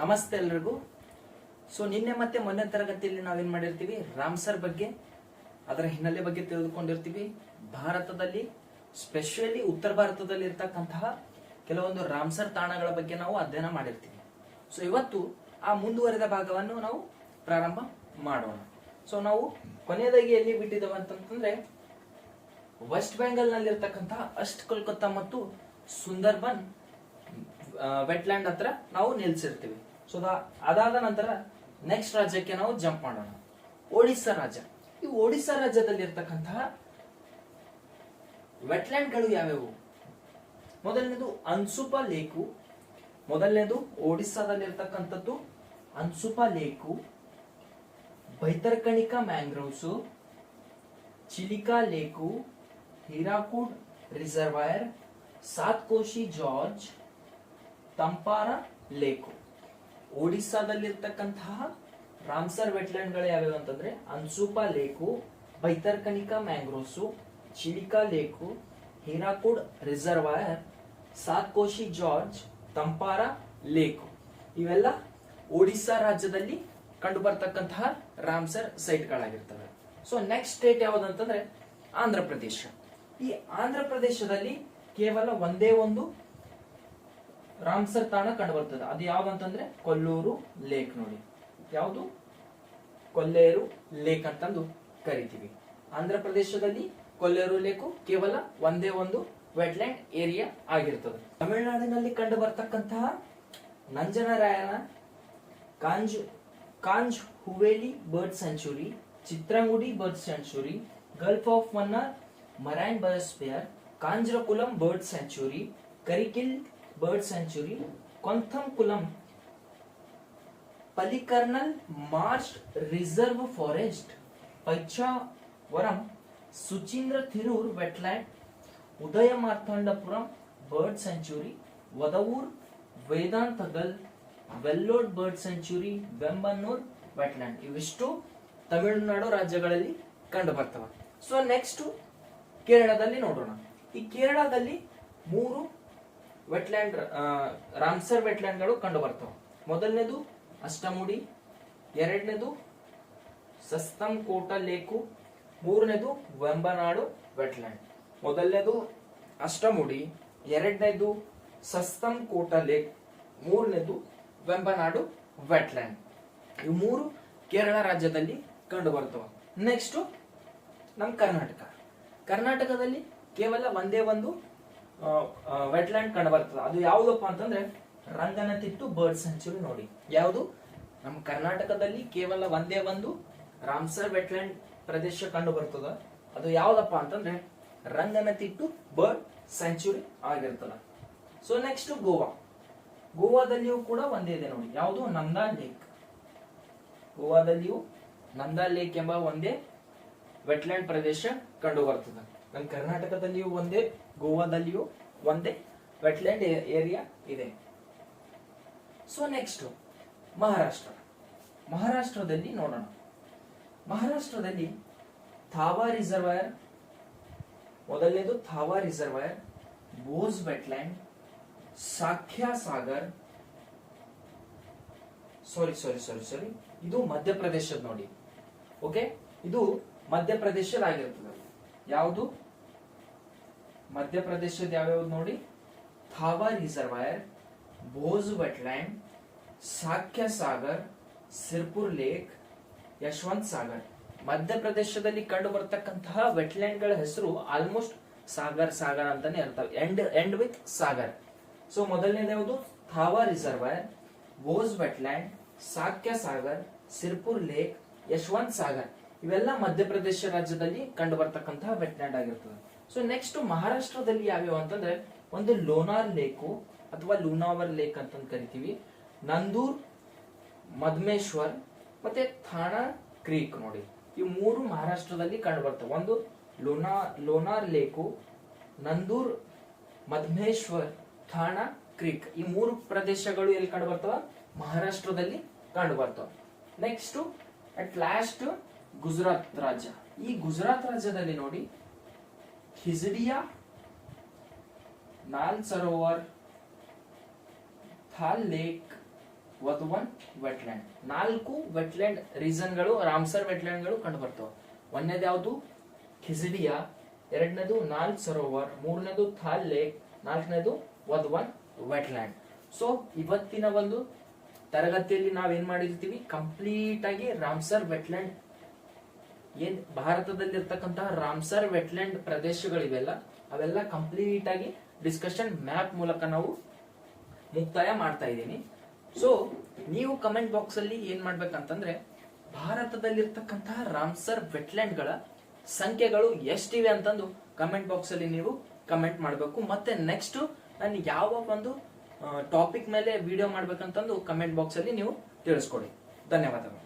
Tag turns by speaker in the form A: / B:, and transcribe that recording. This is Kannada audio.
A: ನಮಸ್ತೆ ಎಲ್ರಿಗೂ. ಸೊ ನಿನ್ನೆ ಮತ್ತೆ ಮೊನ್ನೆ ತರಗತಿಯಲ್ಲಿ ನಾವೇನ್ ಮಾಡಿರ್ತೀವಿ? ರಾಮ್ಸರ್ ಬಗ್ಗೆ, ಅದರ ಹಿನ್ನೆಲೆ ಬಗ್ಗೆ ತಿಳಿದುಕೊಂಡಿರ್ತೀವಿ. ಭಾರತದಲ್ಲಿ ಸ್ಪೆಷಲಿ ಉತ್ತರ ಭಾರತದಲ್ಲಿ ಇರ್ತಕ್ಕಂತಹ ಕೆಲವೊಂದು ರಾಮ್ಸರ್ ತಾಣಗಳ ಬಗ್ಗೆ ನಾವು ಅಧ್ಯಯನ ಮಾಡಿರ್ತೀವಿ. ಸೊ ಇವತ್ತು ಆ ಮುಂದುವರೆದ ಭಾಗವನ್ನು ನಾವು ಪ್ರಾರಂಭ ಮಾಡೋಣ. ಸೊ ನಾವು ಕೊನೆಯದಾಗಿ ಎಲ್ಲಿ ಬಿಟ್ಟಿದ್ದೇವೆ ಅಂತಂತಂದ್ರೆ ವೆಸ್ಟ್ ಬೆಂಗಾಲ್ನಲ್ಲಿ ಇರ್ತಕ್ಕಂತಹ ಅಸ್ಟ್ ಕೋಲ್ಕತ್ತಾ ಮತ್ತು ಸುಂದರ್ಬನ್ ವೆಟ್ಲ್ಯಾಂಡ್ ಹತ್ರ ನಾವು ನಿಲ್ಸಿರ್ತೀವಿ. ಸೊ ಅದಾದ ನಂತರ ನೆಕ್ಸ್ಟ್ ರಾಜ್ಯಕ್ಕೆ ನಾವು ಜಂಪ್ ಮಾಡೋಣ. ಒಡಿಸ್ಸಾ ರಾಜ್ಯ. ಈ ಒಡಿಸ್ಸಾ ರಾಜ್ಯದಲ್ಲಿ ಇರ್ತಕ್ಕಂತಹ ವೆಟ್ಲ್ಯಾಂಡ್ಗಳು ಯಾವ್ಯಾವು? ಮೊದಲನೇದು ಅನ್ಸುಪಾ ಲೇಕು ಮೊದಲನೇದು ಒಡಿಸ್ಸಾದಲ್ಲಿರ್ತಕ್ಕಂಥದ್ದು Ansupa lake Bhitarkanika mangroves Chilika lake Hirakud reservoir Satkosia gorge Tampara lake ಒಡಿಸ್ಸಾದಲ್ಲಿರ್ತಕ್ಕಂತಹ Ramsar ವೆಟ್ಲ್ಯಾಂಡ್ಗಳು ಯಾವ್ಯಾವ ಅಂತಂದ್ರೆ Ansupa lake Bhitarkanika mangroves Chilika lake, Hirakud reservoir, Satkosia gorge, Tampara lake. ಇವೆಲ್ಲ ಒಡಿಸ್ಸಾ ರಾಜ್ಯದಲ್ಲಿ ಕಂಡು ಬರ್ತಕ್ಕಂತಹ ರಾಮ್ಸರ್ ಸೈಟ್ಗಳಾಗಿರ್ತವೆ. ಸೊ ನೆಕ್ಸ್ಟ್ ಸ್ಟೇಟ್ ಯಾವ್ದಂತಂದ್ರೆ ಆಂಧ್ರ ಪ್ರದೇಶ ಈ ಆಂಧ್ರ ಪ್ರದೇಶದಲ್ಲಿ ಕೇವಲ ಒಂದೇ ಒಂದು ರಾಮ್ಸರ್ ತಾಣ ಕಂಡು ಬರ್ತದೆ ಅದು ಯಾವ್ದಂತಂದ್ರೆ ಕೊಲ್ಲೂರು ಲೇಕ್ ನೋಡಿ. ಯಾವುದು? ಕೊಲ್ಲೇರು ಲೇಕ್ ಅಂತಂದು ಕರಿತೀವಿ. ಆಂಧ್ರ ಪ್ರದೇಶದಲ್ಲಿ ಕೊಲ್ಲೇರು ಲೇಕು ಕೇವಲ ಒಂದೇ ಒಂದು ವೆಟ್ಲ್ಯಾಂಡ್ ಏರಿಯಾ ಆಗಿರ್ತದೆ. ತಮಿಳುನಾಡಿನಲ್ಲಿ ಕಂಡು ಬರ್ತಕ್ಕಂತಹ ನಂಜನರಾಯನ ಕಾಂಜ್ ಕಾಂಜ್ ಹುವೇಲಿ bird sanctuary, Chitrangudi bird sanctuary, gulf of Mannar marine biosphere Kanjirankulam bird sanctuary, Karikili bird sanctuary Koonthankulam Pallikaranai marsh reserve forest Pichavaram Suchindram Theroor wetland Udaya Marthandapuram bird sanctuary Vaduvoor Vedanthangal Vellode bird sanctuary Vembannur wetland ಇವಿಷ್ಟು ತಮಿಳುನಾಡು ರಾಜ್ಯಗಳಲ್ಲಿ ಕಂಡು ಬರ್ತವೆ ಸೊ ನೆಕ್ಸ್ಟ್ ಕೇರಳದಲ್ಲಿ ನೋಡೋಣ. ಈ ಕೇರಳದಲ್ಲಿ ಮೂರು ವೆಟ್ಲ್ಯಾಂಡ್ ರಾಮ್ಸರ್ ವೆಟ್ಲ್ಯಾಂಡ್ಗಳು ಕಂಡು ಬರ್ತವೆ ಮೊದಲನೇದು ಅಷ್ಟಮುಡಿ, ಎರಡನೇದು ಸಸ್ತಂಕೋಟ ಲೇಕು, ಮೂರನೇದು ವೆಂಬನಾಡು ವೆಟ್ಲ್ಯಾಂಡ್ ಮೊದಲನೇದು ಅಷ್ಟಮುಡಿ, ಎರಡನೇದು ಸಸ್ತಂಕೋಟ ಲೇಕ್, ಮೂರನೇದು ವೆಂಬನಾಡು ವೆಟ್ಲ್ಯಾಂಡ್ ಇವು ಮೂರು ಕೇರಳ ರಾಜ್ಯದಲ್ಲಿ ಕಂಡು ಬರ್ತವೆ ನೆಕ್ಸ್ಟ್ ನಮ್ಮ ಕರ್ನಾಟಕ. ಕರ್ನಾಟಕದಲ್ಲಿ ಕೇವಲ ಒಂದೇ ಒಂದು ವೆಟ್ಲ್ಯಾಂಡ್ ಕಂಡು ಬರ್ತದೆ. ಅದು ಯಾವುದಪ್ಪ ಅಂತಂದ್ರೆ ರಂಗನತಿಟ್ಟು ಬರ್ಡ್ ಸೆಂಚುರಿ ನೋಡಿ. ಯಾವುದು? ನಮ್ಮ ಕರ್ನಾಟಕದಲ್ಲಿ ಕೇವಲ ಒಂದೇ ಒಂದು ರಾಮ್ಸರ್ ವೆಟ್ಲ್ಯಾಂಡ್ ಪ್ರದೇಶ ಕಂಡು ಬರ್ತದ. ಅದು ಯಾವ್ದಪ್ಪ ಅಂತಂದ್ರೆ ರಂಗನತಿಟ್ಟು ಬರ್ಡ್ ಸೆಂಚುರಿ ಆಗಿರ್ತದ. So next Goa. ಗೋವಾದಲ್ಲಿಯೂ ಕೂಡ ಒಂದೇ ಇದೆ ನೋಡಿ. ಯಾವುದು? ನಂದಾ ಲೇಕ್ ಗೋವಾದಲ್ಲಿಯೂ ನಂದಾ ಲೇಕ್ ಎಂಬ ಒಂದೇ ವೆಟ್ಲ್ಯಾಂಡ್ ಪ್ರದೇಶ ಕಂಡು ಬರ್ತದೆ. ನಮ್ಮ ಕರ್ನಾಟಕದಲ್ಲಿಯೂ ಒಂದೇ, ಗೋವಾದಲ್ಲಿಯೂ ಒಂದೇ ವೆಟ್ಲ್ಯಾಂಡ್ ಏರಿಯಾ ಇದೆ. So next Maharashtra. ಮಹಾರಾಷ್ಟ್ರದಲ್ಲಿ ನೋಡೋಣ. ಮಹಾರಾಷ್ಟ್ರದಲ್ಲಿ ಥಾವಾ ರಿಸರ್ವಯರ್, ಮೊದಲನೇದು Tawa reservoir, Bhoj wetland Sakhya Sagar sorry sorry sorry sorry ಇದು ಮಧ್ಯಪ್ರದೇಶದ ನೋಡಿ. ಓಕೆ ಇದು ಮಧ್ಯಪ್ರದೇಶದಾಗಿರ್ತದೆ. ಯಾವುದು? ಮಧ್ಯಪ್ರದೇಶದ ಯಾವ್ಯಾವ್ದು ನೋಡಿ? Tawa reservoir Bhoj wetland Sakhya Sagar Sirpur lake, Yashwant Sagar. ಮಧ್ಯಪ್ರದೇಶದಲ್ಲಿ ಕಂಡು ಬರ್ತಕ್ಕಂತಹ ವೆಟ್ಲ್ಯಾಂಡ್ಗಳ ಹೆಸರು ಆಲ್ಮೋಸ್ಟ್ ಸಾಗರ್ ಸಾಗರ್ ಅಂತಾನೆ ಇರ್ತವೆ end end with Sagar. So, ಮೊದಲನೇದು ಯಾವುದು? Tawa reservoir Bhoj wetland Sakhya Sagar Sirpur lake, Yashwant Sagar. ಇವೆಲ್ಲ ಮಧ್ಯಪ್ರದೇಶ ರಾಜ್ಯದಲ್ಲಿ ಕಂಡು ಬರ್ತಕ್ಕಂತಹ ವೆಟ್ಲ್ಯಾಂಡ್ ಆಗಿರ್ತದೆ. ಸೊ ನೆಕ್ಸ್ಟ್ ಮಹಾರಾಷ್ಟ್ರದಲ್ಲಿ ಯಾವ್ಯಾವ ಅಂತಂದ್ರೆ, ಒಂದು ಲೋನಾರ್ ಲೇಕು ಅಥವಾ ಲೂನಾವರ್ ಲೇಕ್ ಅಂತಂದು ಕರಿತೀವಿ. ನಂದೂರ್, ಮದ್ಮೇಶ್ವರ್ ಮತ್ತೆ ಥಾಣಾ, ಕ್ರೀಕ್ ನೋಡಿ. ಈ ಮೂರು ಮಹಾರಾಷ್ಟ್ರದಲ್ಲಿ ಕಂಡು ಬರ್ತವೆ ಒಂದು ಲೋನಾ, ಲೋನಾರ್ ಲೇಕು, ನಂದೂರ್ ಮಧ್ಮೇಶ್ವರ್ ಥಾಣಾ, ಕ್ರೀಕ್. ಈ ಮೂರು ಪ್ರದೇಶಗಳು ಎಲ್ಲಿ ಕಂಡು ಬರ್ತವ ಮಹಾರಾಷ್ಟ್ರದಲ್ಲಿ ಕಂಡು ಬರ್ತವೆ ನೆಕ್ಸ್ಟ್ ಅಟ್ ಲಾಸ್ಟ್ ಗುಜರಾತ್ ರಾಜ್ಯ. ಈ ಗುಜರಾತ್ ರಾಜ್ಯದಲ್ಲಿ ನೋಡಿ ಖಿಜಡಿಯಾ ನಾಲ್ ಸರೋವರ್, ಥಾಲ್ ಲೇಕ್ ವಧುವನ್ ವೆಟ್ಲ್ಯಾಂಡ್ ನಾಲ್ಕು ವೆಟ್ಲ್ಯಾಂಡ್ ರೀಸನ್ಗಳು ರಾಮ್ಸರ್ ವೆಟ್ಲ್ಯಾಂಡ್ಗಳು ಕಂಡು ಬರ್ತವೆ ಒಂದನೇದು ಯಾವುದು? ಖಿಜಡಿಯಾ ಎರಡನೇದು ನಾಲ್ ಸರೋವರ್, ಮೂರನೇದು ಥಾಲ್ ಲೇಕ್, ನಾಲ್ಕನೇದು ವಧುವನ್ ವೆಟ್ಲ್ಯಾಂಡ್ ಸೊ ಇವತ್ತಿನ ಒಂದು ತರಗತಿಯಲ್ಲಿ ನಾವೇನ್ ಮಾಡಿರ್ತೀವಿ? ಕಂಪ್ಲೀಟ್ ಆಗಿ ರಾಮ್ಸರ್ ವೆಟ್ಲ್ಯಾಂಡ್ ಏನ್ ಭಾರತದಲ್ಲಿ ಇರ್ತಕ್ಕಂತಹ ರಾಮ್ಸರ್ ವೆಟ್ಲ್ಯಾಂಡ್ ಪ್ರದೇಶಗಳಿವೆಲ್ಲ, ಅವೆಲ್ಲ ಕಂಪ್ಲೀಟ್ ಆಗಿ ಡಿಸ್ಕಷನ್ ಮ್ಯಾಪ್ ಮೂಲಕ ನಾವು ಮುಕ್ತಾಯ ಮಾಡ್ತಾ ಇದ್ದೀನಿ. ಸೊ ನೀವು ಕಮೆಂಟ್ ಬಾಕ್ಸ್ ಅಲ್ಲಿ ಏನ್ ಮಾಡ್ಬೇಕಂತಂದ್ರೆ, ಭಾರತದಲ್ಲಿರ್ತಕ್ಕಂತಹ ರಾಮ್ಸರ್ ವೆಟ್ಲ್ಯಾಂಡ್ಗಳ ಸಂಖ್ಯೆಗಳು ಎಷ್ಟಿವೆ ಅಂತಂದು ಕಮೆಂಟ್ ಬಾಕ್ಸ್ ಅಲ್ಲಿ ನೀವು ಕಮೆಂಟ್ ಮಾಡಬೇಕು. ಮತ್ತೆ ನೆಕ್ಸ್ಟ್ ನಾನು ಯಾವ ಒಂದು ಟಾಪಿಕ್ ಮೇಲೆ ವಿಡಿಯೋ ಮಾಡ್ಬೇಕಂತಂದು ಕಮೆಂಟ್ ಬಾಕ್ಸ್ ಅಲ್ಲಿ ನೀವು ತಿಳಿಸ್ಕೊಡಿ. ಧನ್ಯವಾದಗಳು.